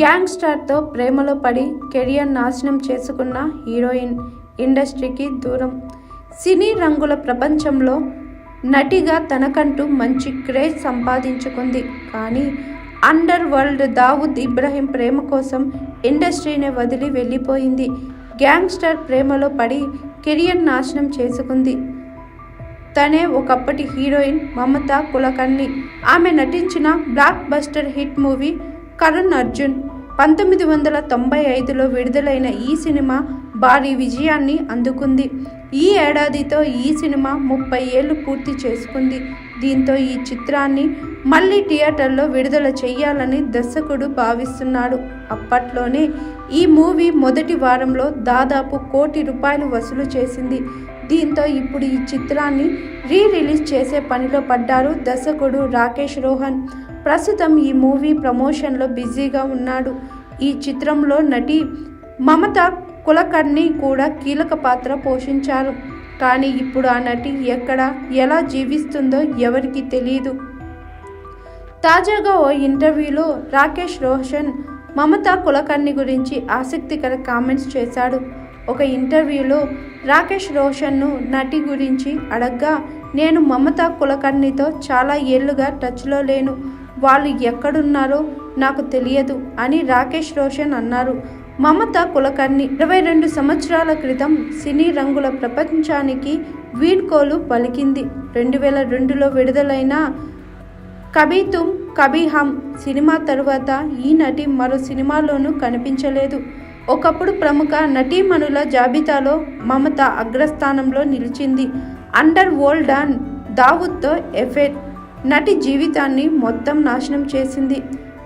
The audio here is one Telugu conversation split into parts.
గ్యాంగ్స్టర్తో ప్రేమలో పడి కెరియర్ నాశనం చేసుకున్న హీరోయిన్ ఇండస్ట్రీకి దూరం. సినీ రంగుల ప్రపంచంలో నటిగా తనకంటూ మంచి క్రేజ్ సంపాదించుకుంది. కానీ అండర్ వరల్డ్ దావుద్ ఇబ్రహీం ప్రేమ కోసం ఇండస్ట్రీని వదిలి వెళ్ళిపోయింది. గ్యాంగ్స్టర్ ప్రేమలో పడి కెరియర్ నాశనం చేసుకుంది. తనే ఒకప్పటి హీరోయిన్ మమత కులకర్ణి. ఆమె నటించిన blockbuster hit movie Karan Arjun. పంతొమ్మిది వందల తొంభై ఐదులో విడుదలైన ఈ సినిమా భారీ విజయాన్ని అందుకుంది. ఈ ఏడాదితో ఈ సినిమా ముప్పై ఏళ్ళు పూర్తి చేసుకుంది. దీంతో ఈ చిత్రాన్ని మళ్ళీ థియేటర్లో విడుదల చేయాలని దర్శకుడు భావిస్తున్నాడు. అప్పట్లోనే ఈ మూవీ మొదటి వారంలో దాదాపు కోటి రూపాయలు వసూలు చేసింది. దీంతో ఇప్పుడు ఈ చిత్రాన్ని రీ రిలీజ్ చేసే పనిలో పడ్డారు దర్శకుడు రాకేష్ రోహన్. ప్రస్తుతం ఈ మూవీ ప్రమోషన్లో బిజీగా ఉన్నాడు. ఈ చిత్రంలో నటి మమత కులకర్ణి కూడా కీలక పాత్ర పోషించారు. కానీ ఇప్పుడు ఆ నటి ఎక్కడ ఎలా జీవిస్తుందో ఎవరికీ తెలియదు తాజాగా ఓ ఇంటర్వ్యూలో రాకేష్ రోషన్ మమత కులకర్ణి గురించి ఆసక్తికర కామెంట్స్ చేశాడు. ఒక ఇంటర్వ్యూలో రాకేష్ రోషన్ను నటి గురించి అడగ్గా నేను మమత కులకర్ణితో చాలా ఏళ్ళుగా టచ్లో లేను. వాళ్ళు ఎక్కడున్నారో నాకు తెలియదు అని రాకేష్ రోషన్ అన్నారు. మమత కులకర్ణి ఇరవై రెండు సంవత్సరాల క్రితం సినీ రంగుల ప్రపంచానికి వీడ్కోలు పలికింది. రెండు వేల రెండులో విడుదలైన కభీ తుమ్ కభీ హమ్ సినిమా తరువాత ఈ నటి మరో సినిమాలోనూ కనిపించలేదు. ఒకప్పుడు ప్రముఖ నటీమణుల జాబితాలో మమత అగ్రస్థానంలో నిలిచింది. అండర్ వరల్డ్ అండ్ దావుద్తో ఎఫెక్ట్ నటి జీవితాన్ని మొత్తం నాశనం చేసింది.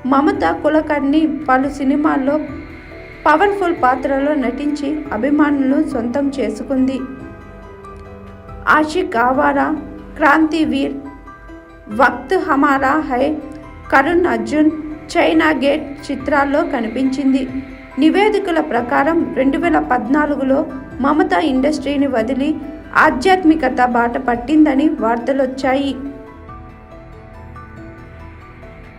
మమత కులకర్ణి పలు సినిమాల్లో పవర్ఫుల్ పాత్రలో నటించి అభిమానులు సొంతం చేసుకుంది. ఆషిక్ ఆవారా క్రాంతి వీర్ వక్త్ హమారా హై కరుణ్ అర్జున్ చైనా గేట్ చిత్రాల్లో కనిపించింది. నివేదికల ప్రకారం రెండు వేల పద్నాలుగులో మమత ఇండస్ట్రీని వదిలి ఆధ్యాత్మికత బాట పట్టిందని వార్తలొచ్చాయి.